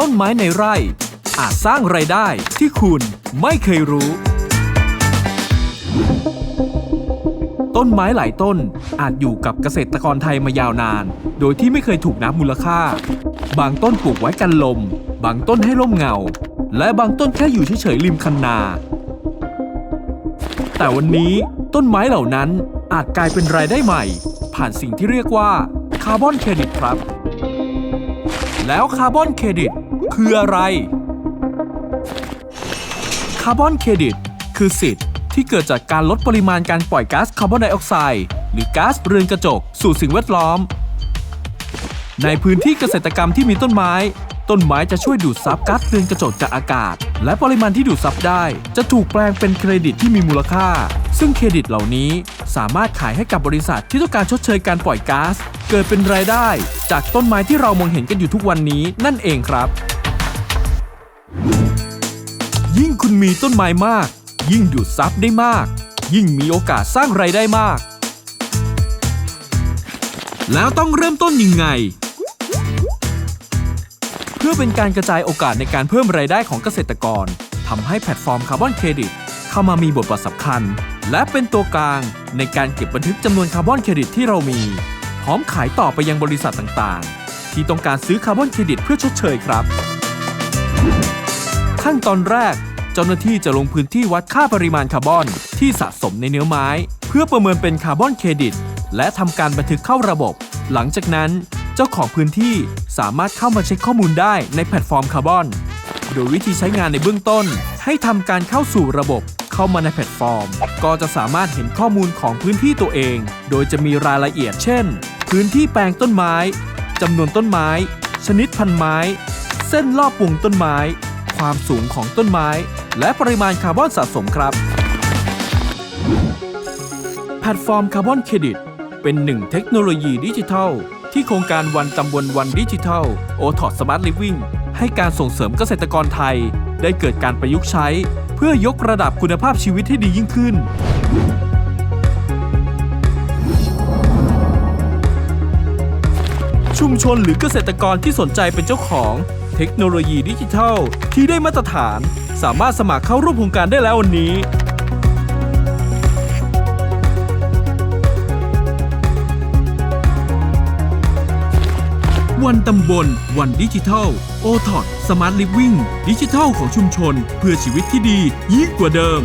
ต้นไม้ในไร่ อาจสร้างไรายได้ที่คุณไม่เคยรู้ ต้นไม้หลายต้นอาจอยู่กับเกษตรกรไทยมายาวนาน โดยที่ไม่เคยถูกนับมูลค่า บางต้นปลูกไว้กันลม บางต้นให้ร่มเงา และบางต้นแค่อยู่เฉยๆริมคันนา แต่วันนี้ต้นไม้เหล่านั้นอาจกลายเป็นรายได้ใหม่ ผ่านสิ่งที่เรียกว่าคาร์บอนเครดิตครับ แล้วคาร์บอนเครดิต คืออะไร คาร์บอนเครดิต คือสิทธิ์ที่เกิดจากการลดปริมาณการปล่อยก๊าซคาร์บอนไดออกไซด์หรือก๊าซเรือนกระจก สู่สิ่งแวดล้อม ในพื้นที่เกษตรกรรมที่มีต้นไม้ ต้นไม้จะช่วยดูดซับก๊าซเรือนกระจกจากอากาศ และปริมาณที่ดูดซับได้ จะถูกแปลงเป็นเครดิตที่มีมูลค่า ซึ่งเครดิตเหล่านี้สามารถขายให้กับบริษัทที่ต้องการชดเชยการปล่อยก๊าซเกิดเป็นรายได้ จากต้นไม้ที่เรามองเห็นกันอยู่ทุกวันนี้นั่นเองครับ ยิ่งคุณมีต้นไม้มาก ยิ่งดูดซับได้มาก ยิ่งมีโอกาสสร้างไรายได้มาก แล้วต้องเริ่มต้นยังไง เพื่อเป็นการกระจายโอกาสในการเพิ่มรายได้ของเกษตรกรทำให้แพลตฟอร์มคาร์บอนเครดิตเข้ามามีบทบาทสำคัญ และเป็นตัวกลางในการเก็บบันทึกจำนวนคาร์บอนเครดิตที่เรามี พร้อมขายต่อไปยังบริษัทต่างๆ ที่ต้องการซื้อคาร์บอนเครดิตเพื่อชดเชยครับ ขั้นตอนแรก เจ้าหน้าที่จะลงพื้นที่วัดค่าปริมาณคาร์บอนที่สะสมในเนื้อไม้ เพื่อประเมินเป็นคาร์บอนเครดิต และทำการบันทึกเข้าระบบ หลังจากนั้นเจ้าของพื้นที่สามารถเข้ามาเช็คข้อมูลได้ในแพลตฟอร์มคาร์บอน โดยวิธีใช้งานในเบื้องต้น ให้ทำการเข้าสู่ระบบเข้ามาในแพลตฟอร์ม ก็จะสามารถเห็นข้อมูลของพื้นที่ตัวเอง โดยจะมีรายละเอียดเช่น พื้นที่แปลงต้นไม้จำนวนต้นไม้ ชนิดพันธุ์ไม้ เส้นรอบวงต้นไม้ ความสูงของต้นไม้ และปริมาณคาร์บอนสะสมครับ แพลตฟอร์มคาร์บอนเครดิตเป็นหนึ่งเทคโนโลยีดิจิทัล ที่โครงการวันตำบลวันดิจิทัลโอทอ s สมาร์ทลิฟวิ่งให้การส่งเสริมเกษตรกรไทย ได้เกิดการประยุกต์ใช้ เพื่อยกระดับคุณภาพชีวิตให้ดียิ่งขึ้นชุมชนหรือเกษตรกรที่สนใจเป็นเจ้าของ เทคโนโลยีดิจิทัล ที่ได้มาตรฐาน สามารถสมัครเข้าร่วมโครงการได้แล้ววันนี้วันตำบล วันดิจิทัล โอท็อสมาร์ทลิฟวิ่งดิจิทัลของชุมชน เพื่อชีวิตที่ดียิ่งกว่าเดิม